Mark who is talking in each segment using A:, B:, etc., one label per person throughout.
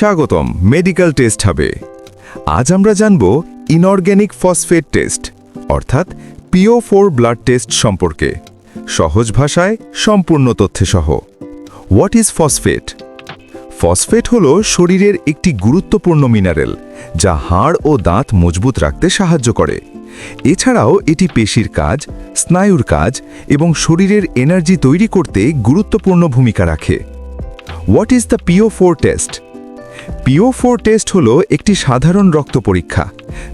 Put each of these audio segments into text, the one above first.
A: স্বাগতম medical test হবে। আজ আমরা জানব ইনঅর্গ্যানিক ফসফেট টেস্ট অর্থাৎ পিও ফোর ব্লাড টেস্ট সম্পর্কে। সহজ ভাষায় সম্পূর্ণ তথ্যসহ। হোয়াট ইজ ফসফেট ফসফেট হল শরীরের একটি গুরুত্বপূর্ণ মিনারেল যা হাড় ও দাঁত মজবুত রাখতে সাহায্য করে। এছাড়াও এটি পেশির কাজ, স্নায়ুর কাজ এবং শরীরের এনার্জি তৈরি করতে গুরুত্বপূর্ণ ভূমিকা রাখে। What is the P O four test P O four test হল একটি সাধারণ রক্ত পরীক্ষা,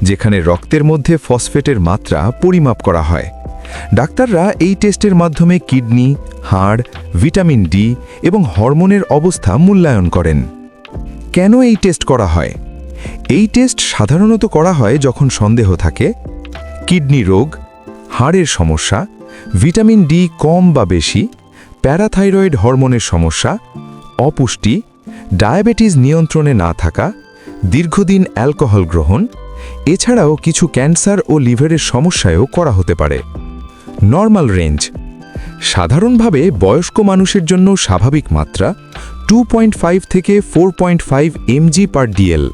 A: যেখানে রক্তের মধ্যে ফসফেটের মাত্রা পরিমাপ করা হয়। ডাক্তাররা এই টেস্টের মাধ্যমে কিডনি, হাড়, ভিটামিন ডি এবং হরমোনের অবস্থা মূল্যায়ন করেন। কেন এই টেস্ট করা হয়? এই টেস্ট সাধারণত করা হয় যখন সন্দেহ থাকে, কিডনি রোগ, হাড়ের সমস্যা, ভিটামিন ডি কম বা বেশি, প্যারাথাইরয়েড হরমোনের সমস্যা, অপুষ্টি ডায়াবেটিস নিয়ন্ত্রণে না থাকা, দীর্ঘদিন অ্যালকোহল গ্রহণ, এছাড়াও কিছু ক্যান্সার ও লিভারের সমস্যায়ও করা হতে পারে। Normal range. সাধারণভাবে বয়স্ক মানুষের জন্য স্বাভাবিক মাত্রা টু থেকে four point five M G per D L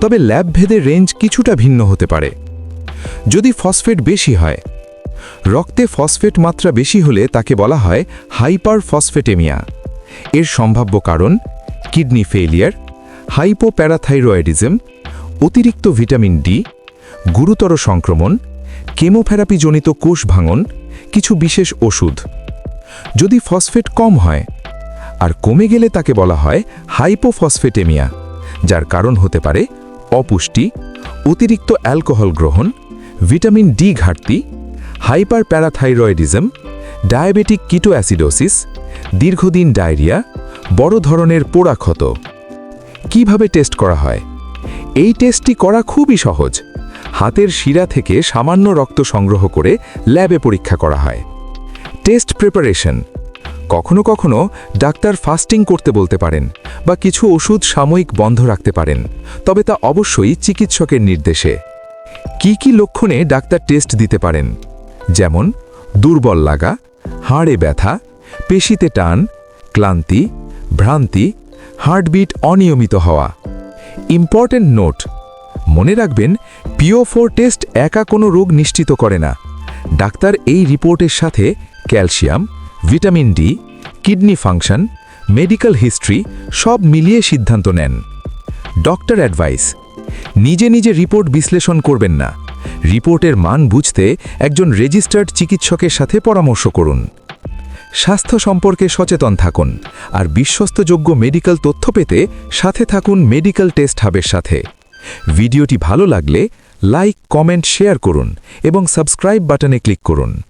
A: তবে ল্যাবভেদে রেঞ্জ কিছুটা ভিন্ন হতে পারে। যদি ফসফেট বেশি হয়, রক্তে ফসফেট মাত্রা বেশি হলে তাকে বলা হয় হাইপার ফসফেটেমিয়া এর সম্ভাব্য কারণ কিডনি ফেলিয়ার হাইপোপ্যারাথাইরয়েডিজম, অতিরিক্ত ভিটামিন ডি, গুরুতর সংক্রমণ, কেমোথেরাপিজনিত কোষ ভাঙন, কিছু বিশেষ ওষুধ। যদি ফসফেট কম হয়, আর কমে গেলে তাকে বলা হয় হাইপোফসফেটেমিয়া, যার কারণ হতে পারে অপুষ্টি, অতিরিক্ত অ্যালকোহল গ্রহণ, ভিটামিন ডি ঘাটতি hyper parathyroidism diabetic ketoacidosis দীর্ঘদিন ডায়রিয়া বড় ধরনের পোড়া ক্ষত। কীভাবে টেস্ট করা হয়? এই টেস্টটি করা খুবই সহজ। হাতের শিরা থেকে সামান্য রক্ত সংগ্রহ করে ল্যাবে পরীক্ষা করা হয়। Test preparation. কখনো কখনো ডাক্তার ফাস্টিং করতে বলতে পারেন বা কিছু ওষুধ সাময়িক বন্ধ রাখতে পারেন, তবে তা অবশ্যই চিকিৎসকের নির্দেশে। কি কি লক্ষণে ডাক্তার টেস্ট দিতে পারেন? যেমন, দুর্বল লাগা, হাড়ে ব্যথা, পেশিতে টান, ক্লান্তি ভ্রান্তি, হার্টবিট অনিয়মিত হওয়া। ইম্পর্ট্যান্ট নোট, মনে রাখবেন পিও ফোর টেস্ট একা কোনো রোগ নিশ্চিত করে না। ডাক্তার এই রিপোর্টের সাথে calcium, vitamin D, kidney function, medical history সব মিলিয়ে সিদ্ধান্ত নেন। ডক্টর অ্যাডভাইস, নিজে নিজে রিপোর্ট বিশ্লেষণ করবেন না। রিপোর্টের মান বুঝতে একজন রেজিস্টার্ড চিকিৎসকের সাথে পরামর্শ করুন। স্বাস্থ্য সম্পর্কে সচেতন থাকুন আর বিশ্বস্তযোগ্য মেডিকেল তথ্য পেতে সাথে থাকুন মেডিকেল টেস্ট হাবের সাথে। ভিডিওটি ভালো লাগলে লাইক, কমেন্ট, শেয়ার করুন এবং সাবস্ক্রাইব বাটনে ক্লিক করুন।